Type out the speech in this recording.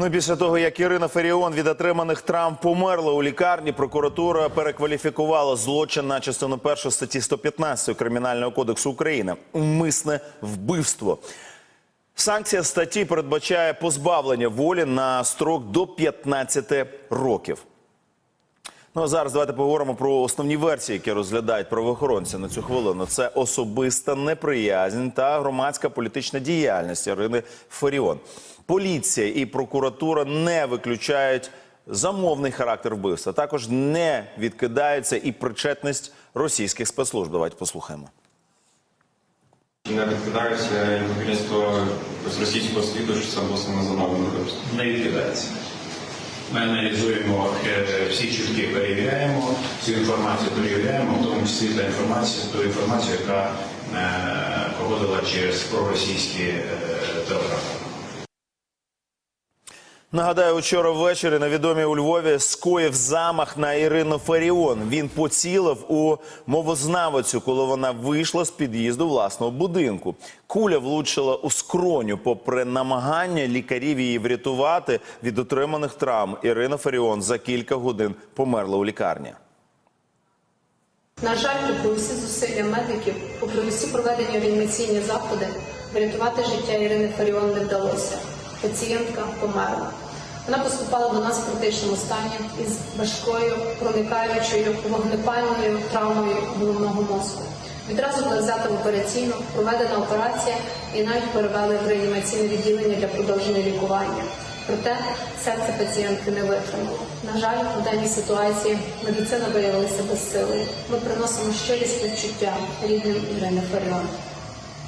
Ну після того, як Ірина Феріон від отриманих травм померла у лікарні, прокуратура перекваліфікувала злочин на частину першої статті 115 Кримінального кодексу України умисне вбивство. Санкція статті передбачає позбавлення волі на строк до 15 років. Ну а зараз давайте поговоримо про основні версії, які розглядають правоохоронці на цю хвилину. Це особиста неприязнь та громадська політична діяльність Ірини Фаріон. Поліція і прокуратура не виключають замовний характер вбивства. Також не відкидається і причетність російських спецслужб. Давайте послухаємо. Не відкидається ймовірність з російського світу, що це було саме замовлено вбивство. не відкидається. Ми аналізуємо е, всі чутки, перевіряємо, всю інформацію перевіряємо, в тому числі та інформацію, ту інформацію, яка е, проходила через проросійські е, телеграфи. Нагадаю, учора ввечері на відомі у Львові скоїв замах на Ірину Фаріон. Він поцілив у мовознавицю, коли вона вийшла з під'їзду власного будинку. Куля влучила у скроню. Попри намагання лікарів її врятувати від отриманих травм. Ірина Фаріон за кілька годин померла у лікарні. На жаль, попри усі зусилля медиків, попри усі проведені реанімаційні заходи, врятувати життя Ірини Фаріон не вдалося. Пацієнтка померла. Вона поступала до нас в критичному стані із важкою проникаючою вогнепальною травмою головного мозку. Відразу була взята в операційну, проведена операція і навіть перевели в реанімаційне відділення для продовження лікування. Проте серце пацієнтки не витримало. На жаль, у даній ситуації медицина виявилася безсилою. Ми приносимо щирі співчуття рідним Ірини Фаріон.